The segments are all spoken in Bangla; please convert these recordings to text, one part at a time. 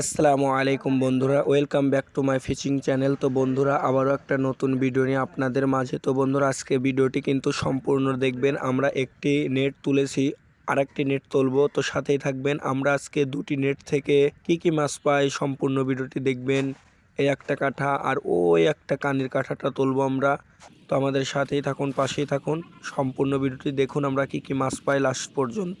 আসসালামু আলাইকুম বন্ধুরা welcome back to my fishing channel তো বন্ধুরা, আবারও একটা নতুন ভিডিও নিয়ে আপনাদের মাঝে। তো বন্ধুরা, আজকে ভিডিওটি কিন্তু সম্পূর্ণ দেখবেন। আমরা একটি নেট তুলেছি, আরেকটি নেট তুলবো। তো সাথেই থাকবেন, আমরা আজকে দুটি নেট থেকে কি কি মাছ পাই সম্পূর্ণ ভিডিওটি দেখবেন। এই একটা কাঠা আর ওই একটা কানের কাঠাটা তুলবো আমরা। তো আমাদের সাথেই থাকুন, পাশেই থাকুন। সম্পূর্ণ ভিডিওটি দেখুন, আমরা কি কি মাছ পাই লাস্ট পর্যন্ত।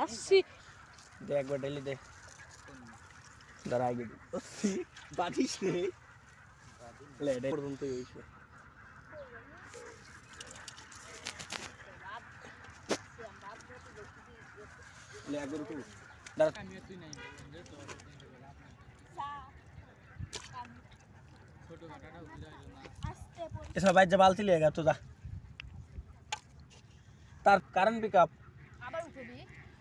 আসছি দে একবার ডেলি দে দাঁড়া আগে বাটিস রে লে এটা পর্যন্ত হইছে লে একবার উঠু দাঁড়া এসব বাইর যা বালতি লিয়ে গা তো যা তার কারেন্ট পিক আপ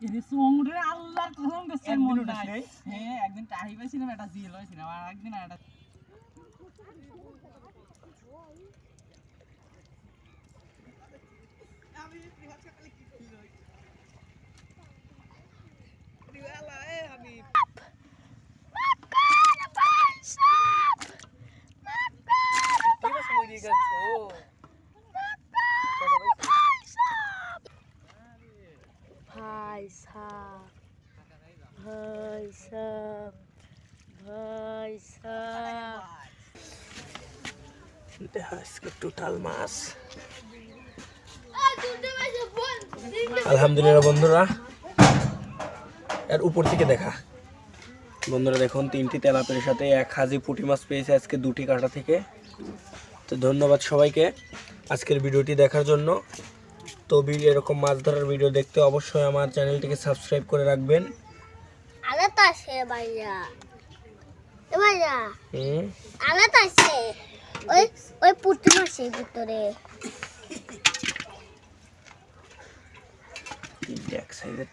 কসম করছে একদিন মন উঠাস নাই নাই? হ্যাঁ একদিন টাহি পাইছিলাম এটা জিল হয়েছিলাম আর একদিন এটা আজকে টোটাল মাছ। আলহামদুলিল্লাহ বন্ধুরা এর উপর থেকে দেখা। বন্ধুরা দেখুন তিনটি তেলাপের সাথে এক হাজি পুঁটি মাছ পেয়েছে আজকে দুটি কাটা থেকে। তো ধন্যবাদ সবাইকে আজকের ভিডিওটি দেখার জন্য। তো এরকম মাছ ধরার ভিডিও দেখতে অবশ্যই আমার চ্যানেলটিকে সাবস্ক্রাইব করে রাখবেন। আলাদা আছে ভাইয়া। ভাইয়া। হুম। আলাদা আছে। ওই ওই পুটি মাছের ভিতরে। এক সাইজের